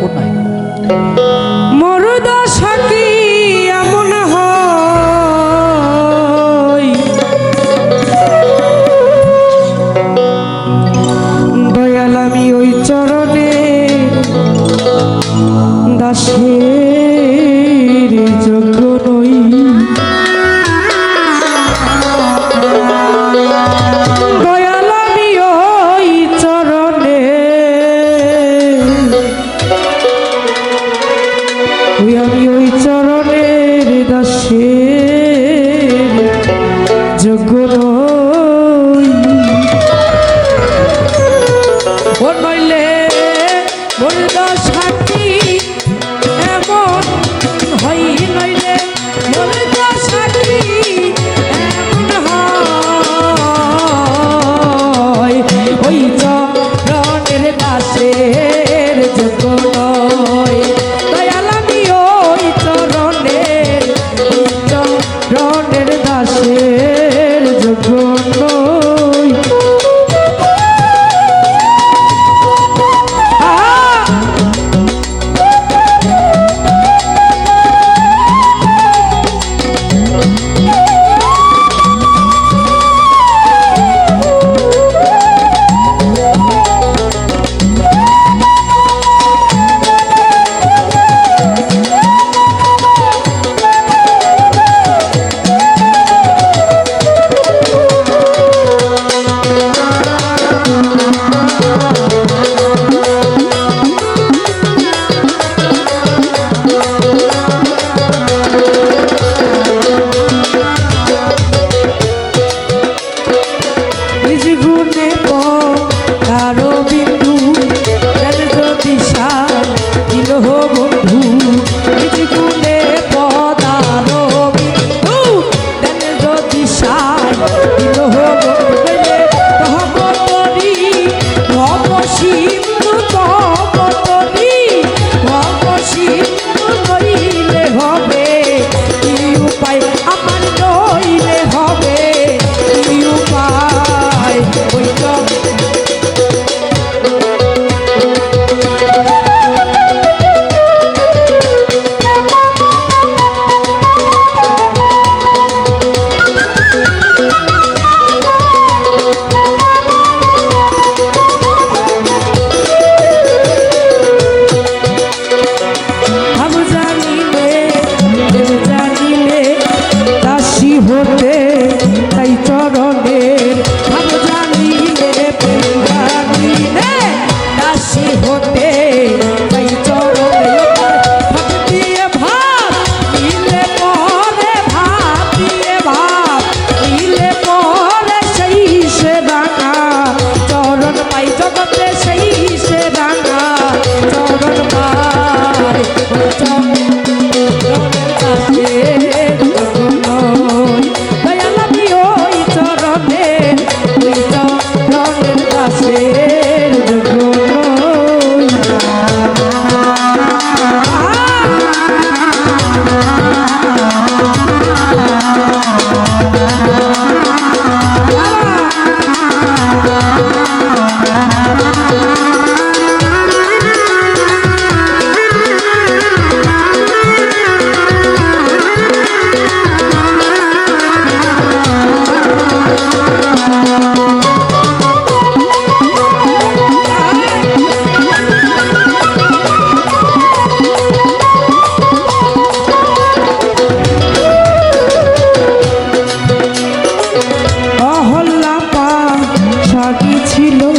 po, Nay. ওই আমি ওই চরণের দাসে। যোগ্য নইলে বলল সাথী মাটি ছিল